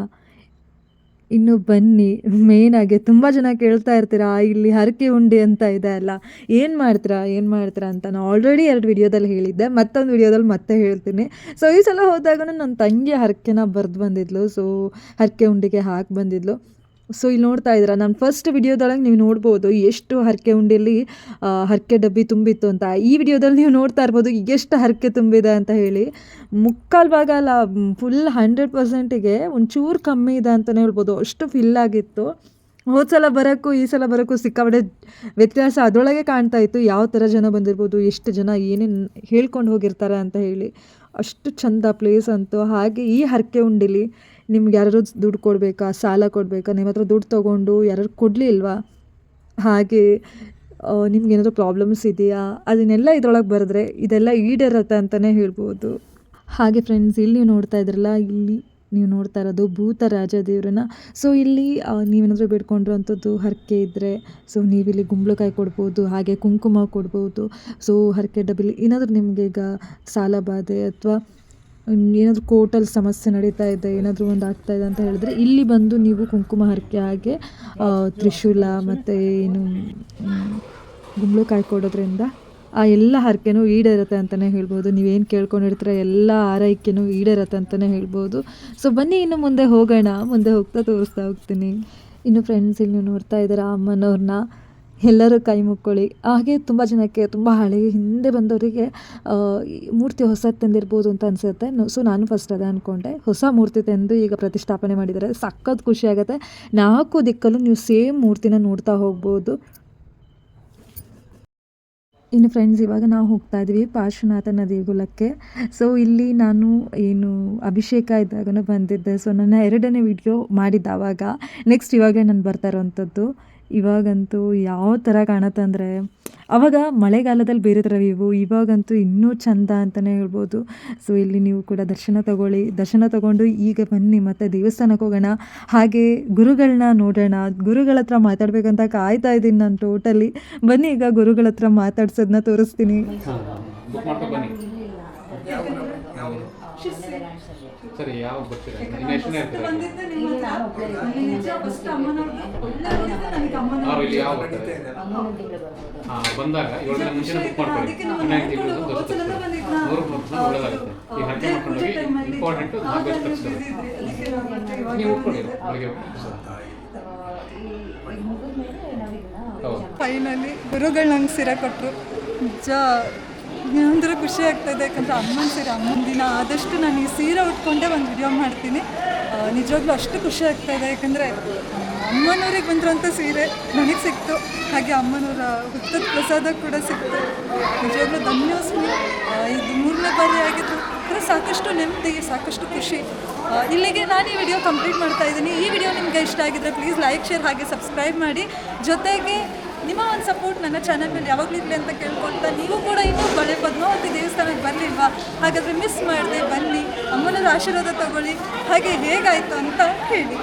ಇನ್ನು ಬನ್ನಿ ಮೇಯ್ನಾಗಿ ತುಂಬ ಜನ ಕೇಳ್ತಾ ಇರ್ತೀರಾ, ಇಲ್ಲಿ ಹರಕೆ ಉಂಡೆ ಅಂತ ಇದೆ ಅಲ್ಲ, ಏನು ಮಾಡ್ತೀರಾ ಏನು ಮಾಡ್ತೀರಾ ಅಂತ ನಾನು ಆಲ್ರೆಡಿ ಎರಡು ವಿಡಿಯೋದಲ್ಲಿ ಹೇಳಿದ್ದೆ, ಮತ್ತೊಂದು ವಿಡಿಯೋದಲ್ಲಿ ಮತ್ತೆ ಹೇಳ್ತೀನಿ. ಸೊ ಈ ಸಲ ಹೋದಾಗ ನನ್ನ ತಂಗಿ ಹರಕೆನ ಬರೆದು ಬಂದಿದ್ಲು ಸೊ ಹರಕೆ ಉಂಡಿಗೆ ಹಾಕಿ ಬಂದಿದ್ಲು. ಸೊ ಇಲ್ಲಿ ನೋಡ್ತಾ ಇದ್ದೀರಾ? ನಾನು ಫಸ್ಟ್ ವಿಡಿಯೋದೊಳಗೆ ನೀವು ನೋಡ್ಬೋದು ಎಷ್ಟು ಹರಕೆ ಉಂಡೆಯಲ್ಲಿ ಹರಕೆ ಡಬ್ಬಿ ತುಂಬಿತ್ತು ಅಂತ. ಈ ವಿಡಿಯೋದಲ್ಲಿ ನೀವು ನೋಡ್ತಾ ಇರ್ಬೋದು ಎಷ್ಟು ಹರಕೆ ತುಂಬಿದೆ ಅಂತ ಹೇಳಿ. ಮುಕ್ಕಾಲು ಭಾಗ ಅಲ್ಲ ಫುಲ್ ಹಂಡ್ರೆಡ್ ಪರ್ಸೆಂಟಿಗೆ ಒಂಚೂರು ಕಮ್ಮಿ ಇದೆ ಅಂತಲೇ ಹೇಳ್ಬೋದು. ಅಷ್ಟು ಫಿಲ್ ಆಗಿತ್ತು. ಹೋದ ಸಲ ಬರೋಕ್ಕೂ, ಈ ಸಲ ಬರೋಕ್ಕೂ ಸಿಕ್ಕಾಪಟ್ಟೆ ವ್ಯತ್ಯಾಸ ಅದರೊಳಗೆ ಕಾಣ್ತಾ ಇತ್ತು. ಯಾವ ಥರ ಜನ ಬಂದಿರ್ಬೋದು, ಎಷ್ಟು ಜನ ಏನೇನು ಹೇಳ್ಕೊಂಡು ಹೋಗಿರ್ತಾರೆ ಅಂತ ಹೇಳಿ. ಅಷ್ಟು ಚಂದ ಪ್ಲೇಸ್ ಅಂತೂ. ಹಾಗೆ ಈ ಹರಕೆ ಉಂಡಿಲಿ ನಿಮ್ಗೆ ಯಾರು ದುಡ್ಡು ಕೊಡಬೇಕಾ, ಸಾಲ ಕೊಡಬೇಕಾ, ನಿಮ್ಮ ಹತ್ರ ದುಡ್ಡು ತೊಗೊಂಡು ಯಾರು ಕೊಡಲಿಲ್ವಾ? ಹಾಗೆ ನಿಮ್ಗೆ ಏನಾದರೂ ಪ್ರಾಬ್ಲಮ್ಸ್ ಇದೆಯಾ? ಅದನ್ನೆಲ್ಲ ಇದ್ರೊಳಗೆ ಬರೆದ್ರೆ ಇದೆಲ್ಲ ಈಡೇರತ್ತೆ ಅಂತಲೇ ಹೇಳ್ಬೋದು. ಹಾಗೆ ಫ್ರೆಂಡ್ಸ್ ಇಲ್ಲಿ ನೀವು ನೋಡ್ತಾ ಇದ್ರಲ್ಲ, ಇಲ್ಲಿ ನೀವು ನೋಡ್ತಾ ಇರೋದು ಭೂತ ರಾಜ ದೇವ್ರನ್ನ ಸೊ ಇಲ್ಲಿ ನೀವೇನಾದರೂ ಬೇಡ್ಕೊಂಡಿರೋಂಥದ್ದು ಹರಕೆ ಇದ್ದರೆ ಸೊ ನೀವಿಲ್ಲಿ ಗುಂಬಳಕಾಯಿ ಕೊಡ್ಬೋದು, ಹಾಗೆ ಕುಂಕುಮ ಕೊಡ್ಬೋದು. ಸೊ ಹರಕೆ ಡಬ್ಬಿಲಿ ಏನಾದರೂ ನಿಮಗೆ ಈಗ ಸಾಲ ಬಾಧೆ ಅಥವಾ ಏನಾದರೂ ಕೋರ್ಟಲ್ಲಿ ಸಮಸ್ಯೆ ನಡೀತಾ ಇದೆ, ಏನಾದರೂ ಒಂದು ಆಗ್ತಾ ಇದೆ ಅಂತ ಹೇಳಿದ್ರೆ ಇಲ್ಲಿ ಬಂದು ನೀವು ಕುಂಕುಮ ಹರಕೆ ಹಾಗೆ ತ್ರಿಶೂಲ ಮತ್ತು ಏನು ಗುಂಬಳು ಕೊಡೋದ್ರಿಂದ ಆ ಎಲ್ಲ ಹರಕೆನೂ ಈಡೇರುತ್ತೆ ಅಂತಲೇ ಹೇಳ್ಬೋದು. ನೀವೇನು ಕೇಳ್ಕೊಂಡಿರ್ತೀರ ಎಲ್ಲ ಆರೈಕೆನೂ ಈಡೇರುತ್ತೆ ಅಂತಲೇ ಹೇಳ್ಬೋದು. ಸೊ ಬನ್ನಿ ಇನ್ನು ಮುಂದೆ ಹೋಗೋಣ. ಮುಂದೆ ಹೋಗ್ತಾ ತೋರಿಸ್ತಾ ಹೋಗ್ತೀನಿ. ಇನ್ನು ಫ್ರೆಂಡ್ಸ್ ಇಲ್ಲಿ ನೋಡ್ತಾ ಇದ್ದೀರಾ ಅಮ್ಮನವ್ರನ್ನ. ಎಲ್ಲರೂ ಕೈ ಮುಕ್ಕೊಳ್ಳಿ. ಹಾಗೆ ತುಂಬ ಜನಕ್ಕೆ ತುಂಬ ಹಳೆ ಹಿಂದೆ ಬಂದವರಿಗೆ ಮೂರ್ತಿ ಹೊಸದು ತಂದಿರ್ಬೋದು ಅಂತ ಅನಿಸುತ್ತೆ. ಸೊ ನಾನು ಫಸ್ಟ್ ಅದೇ ಅಂದ್ಕೊಂಡೆ ಹೊಸ ಮೂರ್ತಿ ತಂದು ಈಗ ಪ್ರತಿಷ್ಠಾಪನೆ ಮಾಡಿದ್ದಾರೆ. ಸಖತ್ ಖುಷಿ ಆಗುತ್ತೆ. ನಾಲ್ಕು ದಿಕ್ಕಲ್ಲೂ ನೀವು ಸೇಮ್ ಮೂರ್ತಿನ ನೋಡ್ತಾ ಹೋಗ್ಬೋದು. ಇನ್ನು ಫ್ರೆಂಡ್ಸ್ ಇವಾಗ ನಾವು ಹೋಗ್ತಾ ಇದ್ವಿ ಪಾರ್ಶ್ವನಾಥನ ದೇಗುಲಕ್ಕೆ. ಸೊ ಇಲ್ಲಿ ನಾನು ಏನು ಅಭಿಷೇಕ ಇದ್ದಾಗನೂ ಬಂದಿದ್ದೆ. ಸೊ ನನ್ನ ಎರಡನೇ ವಿಡಿಯೋ ಮಾಡಿದ್ದ ಆವಾಗ ನೆಕ್ಸ್ಟ್ ಇವಾಗಲೇ ನಾನು ಬರ್ತಾ ಇರೋವಂಥದ್ದು. ಇವಾಗಂತೂ ಯಾವ ಥರ ಕಾಣುತ್ತೆ ಅಂದರೆ ಆವಾಗ ಮಳೆಗಾಲದಲ್ಲಿ ಬೇರೆ ಥರ ಇವು ಇವಾಗಂತೂ ಇನ್ನೂ ಚಂದ ಅಂತಲೇ ಹೇಳ್ಬೋದು. ಸೊ ಇಲ್ಲಿ ನೀವು ಕೂಡ ದರ್ಶನ ತಗೊಳ್ಳಿ. ದರ್ಶನ ತಗೊಂಡು ಈಗ ಬನ್ನಿ, ಮತ್ತೆ ದೇವಸ್ಥಾನಕ್ಕೆ ಹೋಗೋಣ. ಹಾಗೆ ಗುರುಗಳನ್ನ ನೋಡೋಣ. ಗುರುಗಳ ಹತ್ರ ಮಾತಾಡ್ಬೇಕಂತ ಕಾಯ್ತಾ ಇದ್ದೀನಿ ನಾನು ಟೋಟಲಿ ಬನ್ನಿ, ಈಗ ಗುರುಗಳ ಹತ್ರ ಮಾತಾಡ್ಸೋದನ್ನ ತೋರಿಸ್ತೀನಿ ಹಾಂ ಬುಕ್ ಮಾಡ್ಕೊ ಬನ್ನಿ ಸರಿ ಬರ್ತೀರಾ? ಅವ್ರು? ಇಲ್ಲಿ ಯಾವ ಬರ್ತಾರೆ? ಹಾಂ ಬಂದಾಗ ಏಳು ದಿನ ಮುಂಚೆನೇ ಬುಕ್ ಮಾಡ್ಕೊಳ್ಳಿ ಹನ್ನೆರಡು ತಿಂಗಳು ದರ್ಶನ ನೂರು ರೂಪಾಯಿ ಒಳ್ಳೆದಾಗುತ್ತೆ ಈ ಹರಕೆ ಮಾಡ್ಕೊಂಡು ಹೋಗಿ ಇಂಪಾರ್ಟೆಂಟು ನಾಲ್ಕು ವರ್ಷ ತರಿಸ್ತಾರೆ ನೀವು ಉಟ್ಕೊಳ್ಳಿ ಬೆಳಗ್ಗೆ ಫೈನಲಿ ಗುರುಗಳು ನಂಗೆ ಸೀರೆ ಕೊಟ್ಟರು ನಿಜ. ಅಂದ್ರೆ ಖುಷಿ ಆಗ್ತಾಯಿದೆ. ಯಾಕಂದರೆ ಅಮ್ಮನ ಸೀರೆ ಅಮ್ಮನ ದಿನ ಆದಷ್ಟು ನಾನು ಈ ಸೀರೆ ಉಟ್ಕೊಂಡೇ ಒಂದು ವಿಡಿಯೋ ಮಾಡ್ತೀನಿ. ನಿಜವಾಗ್ಲೂ ಅಷ್ಟು ಖುಷಿ ಆಗ್ತಾಯಿದೆ. ಯಾಕಂದರೆ ಅಮ್ಮನವ್ರಿಗೆ ಬಂದಿರೋಂಥ ಸೀರೆ ನನಗೆ ಸಿಕ್ತು. ಹಾಗೆ ಅಮ್ಮನವರ ಹುತ್ತದ ಪ್ರಸಾದ ಕೂಡ ಸಿಕ್ತು. ನಿಜವಾಗ್ಲೂ ಧನ್ಯೋಸ್ಮಿ ಆ, ಇದು ಮೂರನೇ ಬಾರಿ ಆಗಿದ್ದು ಅಂದರೆ ಸಾಕಷ್ಟು ನೆಮ್ಮದಿ ಸಾಕಷ್ಟು ಖುಷಿ. ಇಲ್ಲಿಗೆ ನಾನು ಈ ವಿಡಿಯೋ ಕಂಪ್ಲೀಟ್ ಮಾಡ್ತಾ ಇದ್ದೀನಿ. ಈ ವಿಡಿಯೋ ನಿಮಗೆ ಇಷ್ಟ ಆಗಿದ್ರೆ ಪ್ಲೀಸ್ ಲೈಕ್ ಶೇರ್ ಹಾಗೆ ಸಬ್ಸ್ಕ್ರೈಬ್ ಮಾಡಿ. ಜೊತೆಗೆ ನಿಮ್ಮ ಒಂದು ಸಪೋರ್ಟ್ ನನ್ನ ಚಾನಲ್ ಮೇಲೆ ಯಾವಾಗಲೂ ಇರಲಿ ಅಂತ ಕೇಳ್ಕೊಳ್ತಾ ನೀವು ಕೂಡ ಇನ್ನೂ ಬಳೆ ಪದ್ಮಾವತಿ ದೇವಸ್ಥಾನಕ್ಕೆ ಬರಲಿಲ್ವಾ ಹಾಗಾದರೆ ಮಿಸ್ ಮಾಡಿದೆ ಬನ್ನಿ, ಅಮ್ಮನವರ ಆಶೀರ್ವಾದ ತಗೊಳ್ಳಿ, ಹಾಗೆ ಹೇಗಾಯಿತು ಅಂತ ಹೇಳಿ.